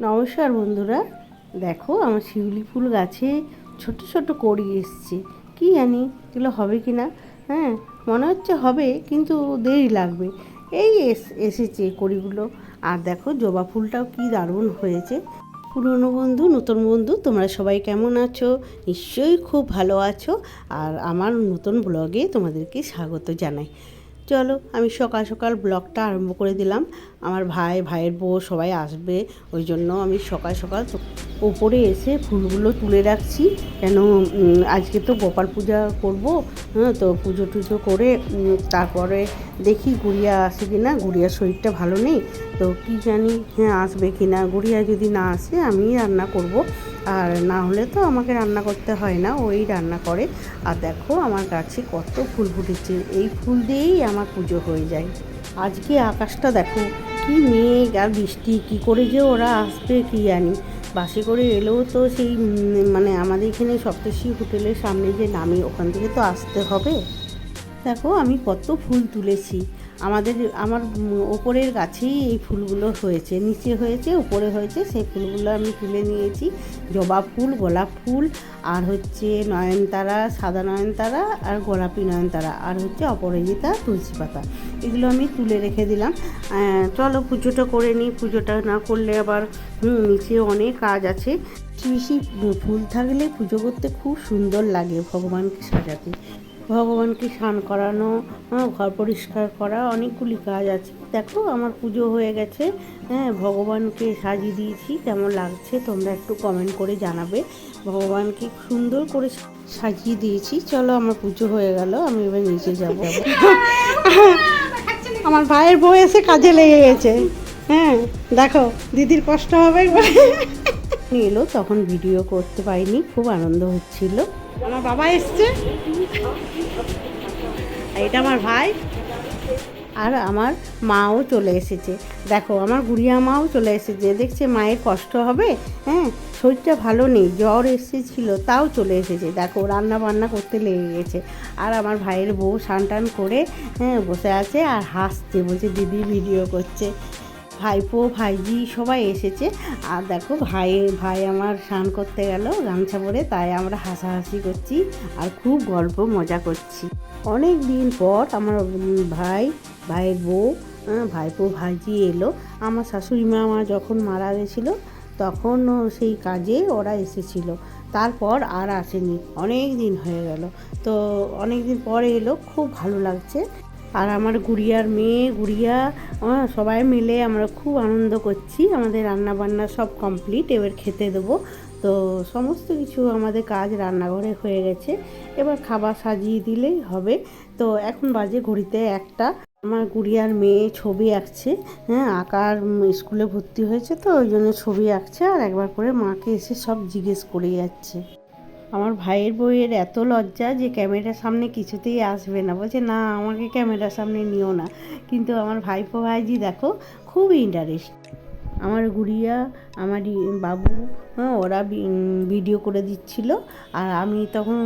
নমস্কার বন্ধুরা। দেখো আমার শিউলি ফুল গাছে ছোট ছোট কড়ি এসছে। কি জানি, এগুলো হবে কি না হ্যাঁ মনে হচ্ছে হবে, কিন্তু দেরি লাগবে। এই এস- এসেছে কড়িগুলো। আর দেখো, জবা ফুলটাও কি দারুণ হয়েছে। পুরনো বন্ধু, নতুন বন্ধু, তোমরা সবাই কেমন আছো? নিশ্চয়ই খুব ভালো আছো। আর আমার নতুন ব্লগে তোমাদেরকে স্বাগত জানাই। চলো, আমি সকাল সকাল ব্লগটা আরম্ভ করে দিলাম। আমার ভাই, ভাইয়ের বউ সবাই আসবে, ওই জন্য আমি সকাল সকাল ওপরে এসে ফুলগুলো তুলে রাখছি। কেন আজকে তো গোপাল পূজা করব হ্যাঁ তো পুজো টুজো করে তারপরে দেখি গুড়িয়া আসে কি না, গুড়িয়ার শরীরটা ভালো নেই, তো কি জানি হ্যাঁ আসবে কি না, গুড়িয়া যদি না আসে আমি রান্না করব। আর না হলে তো আমাকে রান্না করতে হয় না, ওই রান্না করে। আর দেখো আমার গাছে কত ফুল ফুটেছে, এই ফুল দিয়েই আমার পুজো হয়ে যায়। আজকে আকাশটা দেখো, কি মেঘ আর বৃষ্টি, কি করে যে ওরা আসবে কি জানি। বাসে করে এলেও তো সেই মানে আমাদের এখানে সপ্তর্ষি হোটেলের সামনে যে নামি, ওখান থেকে তো আসতে হবে। দেখো আমি কত ফুল তুলেছি। আমাদের, আমার ওপরের গাছেই এই ফুলগুলো হয়েছে, নিচে হয়েছে, উপরে হয়েছে, সেই ফুলগুলো আমি তুলে নিয়েছি, জবা ফুল, গোলাপ ফুল, আর হচ্ছে নয়নতারা, সাদা নয়নতারা, আর গোলাপি নয়নতারা, আর হচ্ছে অপরাজিতা তুলসী পাতা। এগুলো আমি তুলে রেখে দিলাম। চলো পুজোটা করে নিই, পুজোটা না করলে আবার নিচে অনেক কাজ আছে। বেশি ফুল থাকলে পুজো করতে খুব সুন্দর লাগে ভগবানকে সাজাতে। ভগবানকে স্নান করানো হ্যাঁ, ঘর পরিষ্কার করা অনেকগুলি কাজ আছে। দেখো আমার পুজো হয়ে গেছে। হ্যাঁ ভগবানকে সাজিয়ে দিয়েছি। কেমন লাগছে তোমরা একটু কমেন্ট করে জানাবে। ভগবানকে সুন্দর করে সাজিয়ে দিয়েছি। চলো আমার পুজো হয়ে গেল। আমি এবার নিচে যাব। আমার ভাইয়ের বউ এসে কাজে লেগে গেছে। হ্যাঁ দেখো দিদির কষ্ট হবে। এলো তখন ভিডিও করতে পারিনি। খুব আনন্দ হচ্ছিল। আমার বাবা এসছে। এটা আমার ভাই। আর আমার মাও চলে এসেছে। দেখো, আমার গুড়িয়া মাও চলে এসেছে। দেখছে মায়ের কষ্ট হবে? হ্যাঁ শরীরটা ভালো নেই, জ্বর এসেছিল, তাও চলে এসেছে। দেখো রান্না বান্না করতে লেগে গেছে। আর আমার ভাইয়ের বউ স্নান টান করে হ্যাঁ বসে আছে আর হাসছে, বলছে, দিদি ভিডিও করছে। ভাইপো ভাইজি সবাই এসেছে। আর দেখো ভাই ভাই আমার স্নান করতে গেল গামছা পরে তাই আমরা হাসাহাসি করছি আর খুব গল্প মজা করছি। অনেক দিন পর আমার ভাই ভাইয়ের বউ হ্যাঁ, ভাইপো ভাইজি এলো। আমার শাশুড়ি মা মা যখন মারা গেছিল তখন সেই কাজে ওরা এসেছিল। তারপর আর আসেনি। অনেক দিন হয়ে গেল। তো অনেক দিন পরে এলো খুব ভালো লাগছে। আর আমার গুড়িয়ার মেয়ে, গুড়িয়া সবাই মিলে আমরা খুব আনন্দ করছি। আমাদের রান্না বান্না সব কমপ্লিট এবার খেতে দেবো। তো সমস্ত কিছু আমাদের কাজ রান্নাঘরে হয়ে গেছে। এবার খাবার সাজিয়ে দিলেই হবে। তো এখন বাজে ঘড়িতে একটা। আমার গুড়িয়ার মেয়ে ছবি আঁকছে। হ্যাঁ আঁকার স্কুলে ভর্তি হয়েছে তো, ওই জন্য ছবি আঁকছে আর একবার করে মাকে এসে সব জিজ্ঞেস করে যাচ্ছে। আমার ভাইয়ের বইয়ের এত লজ্জা যে ক্যামেরার সামনে কিছুতেই আসবে না। বলছে, না, আমাকে ক্যামেরার সামনে নিও না। কিন্তু আমার ভাইপো ভাইজি দেখো, খুব ইন্টারেস্ট আমার গুড়িয়া, আমার বাবু হ্যাঁ ওরা ভিডিও করে দিচ্ছিল। আর আমি তখন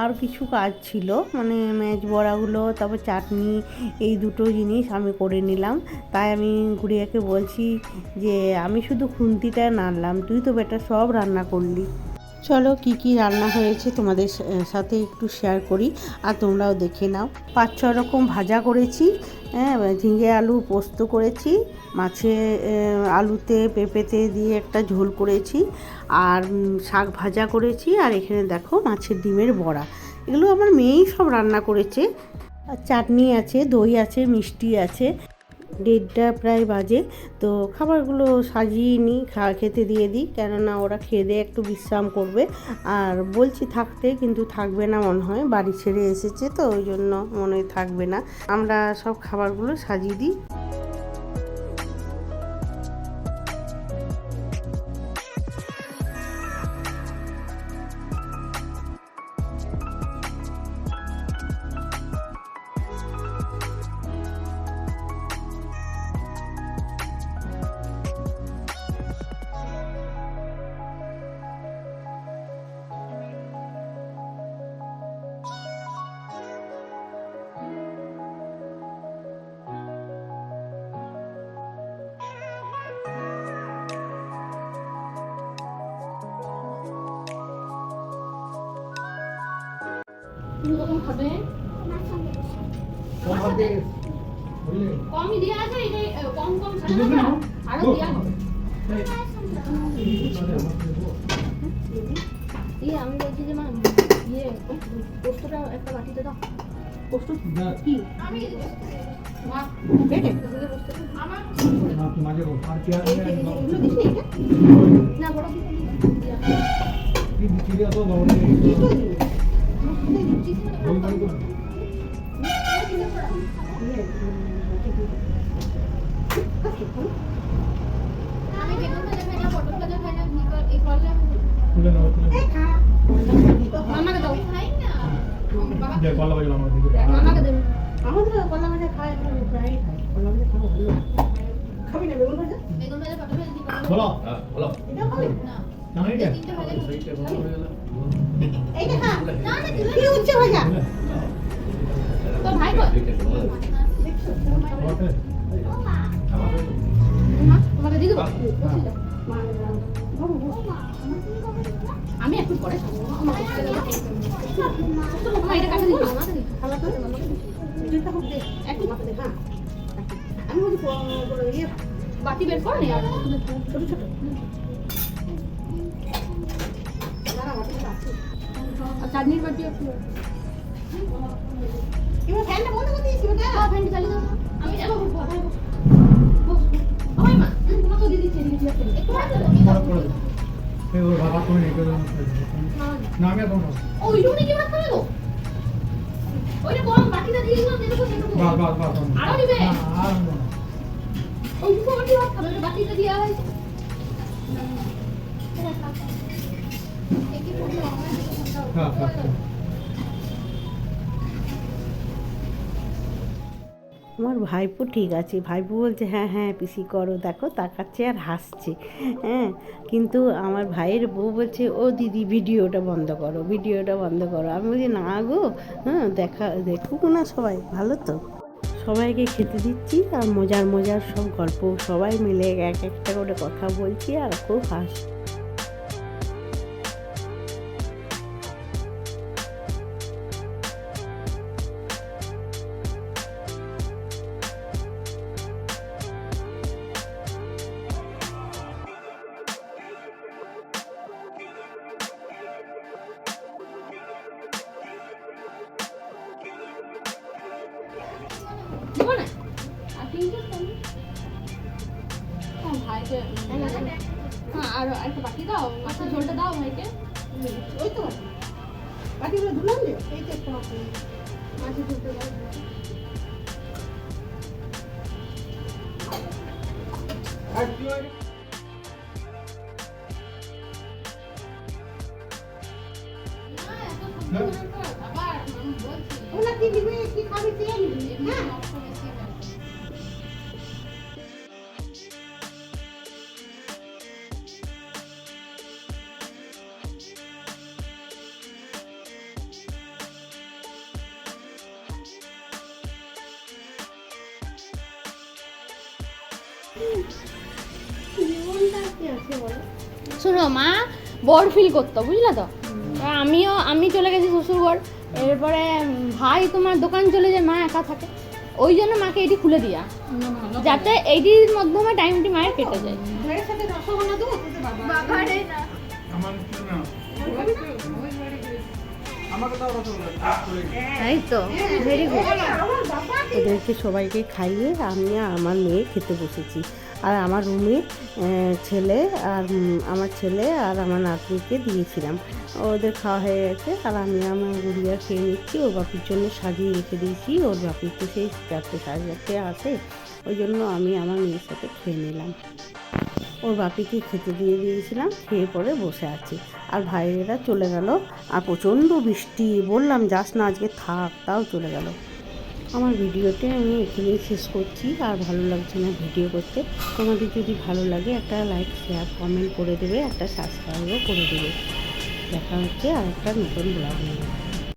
আর কিছু কাজ ছিল মানে ম্যাচ বড়াগুলো, তারপর চাটনি, এই দুটো জিনিস আমি করে নিলাম। তাই আমি গুড়িয়াকে বলছি যে, আমি শুধু খুন্তিটা নাড়লাম, তুই তো বেটা সব রান্না করলি। চলো কি কি রান্না হয়েছে তোমাদের সাথে একটু শেয়ার করি আর তোমরাও দেখে নাও। পাঁচ ছ রকম ভাজা করেছি হ্যাঁ ঝিঙে আলু পোস্ত করেছি, মাছে আলুতে পেঁপেতে দিয়ে একটা ঝোল করেছি, আর শাক ভাজা করেছি, আর এখানে দেখো মাছের ডিমের বড়া। এগুলো আমার মেয়েই সব রান্না করেছে। চাটনি আছে, দই আছে, মিষ্টি আছে। দেড়টা প্রায় বাজে, তো খাবারগুলো সাজিয়ে নিই, খা, খেতে দিয়ে দিই। কেননা ওরা খেয়ে দিয়ে একটু বিশ্রাম করবে। আর বলছি থাকতে, কিন্তু থাকবে না মনে হয়। বাড়ি ছেড়ে এসেছে তো, ওই জন্য মনে হয় থাকবে না। আমরা সব খাবারগুলো সাজিয়ে দিই। তুমি কখন খাবে কমই দেওয়া আছে কম কম? আরও দেওয়া হবে ইয়ে আমি বলছি যে মা ইয়ে পোস্তটা একটা বাটিতে দাও পোস্ত কি আমি নি বড় কি কি বিক্রি এত বড় কি করলি? বই বই করে আমি বেগুন ভাজা না পটল ভাজা খাই না না কলা কলা প্রায় খাই কলা ভাজা খাওয়া ভালো খাবি না বেগুন ভাজা বেগুন ভাজা পটল ভাজা বলো বলো এটা খাবি না জানি কে তিনটে ভাজা আমি একটু পরে এটা কাছে দিও মামাকে দিও খালা তো দুইটা হোক দে একটু মাথা দে হ্যাঁ আমি বাটি বের কর ছোট ছোট। চাটনির বাটি একটু এবার ফ্যানটা বন্ধ করে দিয়েছি বেটা ফ্যানটা চালিয়ে দাও আমি যাব ওই মা তোমাকে দিয়ে দিচ্ছি দিয়ে আসেন। একটু বাবা করে নিয়ে গেল না আমি এখন ও ওইটুকুনি কি ভাত খাবে গো ওইটা কম বাটিটা দিয়ে দিলাম যেটুকু সেটুকু বাস বাস বাস আরও দিবে? আর ওইটুকু বাটি ভাত খাবে ওটা বাটিটা দিয়ে হয়েছে হ্যাঁ হ্যাঁ হ্যাঁ। আমার ভাইপো ঠিক আছে। ভাইপো বলছে হ্যাঁ হ্যাঁ পিসি করো, দেখো তাকাচ্ছে আর হাসছে। হ্যাঁ কিন্তু আমার ভাইয়ের বউ বলছে, ও দিদি, ভিডিওটা বন্ধ করো, ভিডিওটা বন্ধ করো। আমি বলছি, না গো হ্যাঁ দেখা, দেখুক না সবাই, ভালো তো? সবাইকে খেতে দিচ্ছি, আর মজার মজার সব গল্প, সবাই মিলে এক একটা করে কথা বলছি, আর খুব হাস একটা বাটি দাও মাছের ঝোলটা দাও ভাইকে। ওই তো। বাটি বাটিগুলো ধুলাম যে এই তো একটা। মাছের ঝোলটা দাও। আর কি দিবে? খাবি চেয়ে নিবি হ্যাঁ। শোনো মা বর ফিল করতো বুঝলে তো? আমিও আমি চলে গেছি শ্বশুর ঘর এরপরে ভাই তোমার দোকান চলে যায় মা একা থাকে। ওই জন্য মাকে এটি খুলে দিয়া। যাতে এইটির মাধ্যমে টাইমটি মায়ের কেটে যায়। সাথে রসগোল্লা দেবো? বাবা আমার তাই তো? ভেরি গুড ওদেরকে সবাইকে খাইয়ে আমি আমার মেয়ে খেতে বসেছি। আর আমার রুমে ছেলে আর আমার ছেলে আর আমার নাতনিকে দিয়েছিলাম। ওদের খাওয়া হয়ে গেছে আর আমি আমার গুড়িয়া খেয়ে নিচ্ছি। ওর বাপির জন্য সাজিয়ে রেখে দিয়েছি। ওর বাপির তো সেই চারটে চারটে আসে ওই জন্য আমি আমার মেয়ের সাথে খেয়ে নিলাম। ওর বাপিকে খেতে দিয়ে দিয়েছিলাম, খেয়ে পরে বসে আছি। আর ভাইয়েরা চলে গেল। আর প্রচণ্ড বৃষ্টি, বললাম, যাস না, আজকে থাক তাও চলে গেল। আমার ভিডিওতে আমি এখানেই শেষ করছি। আর ভালো লাগছে না ভিডিও করতে, তোমাদের যদি ভালো লাগে, একটা লাইক শেয়ার কমেন্ট করে দেবে, একটা সাবস্ক্রাইবও করে দেবে। দেখা হচ্ছে আর একটা নতুন ব্লগ নিয়ে।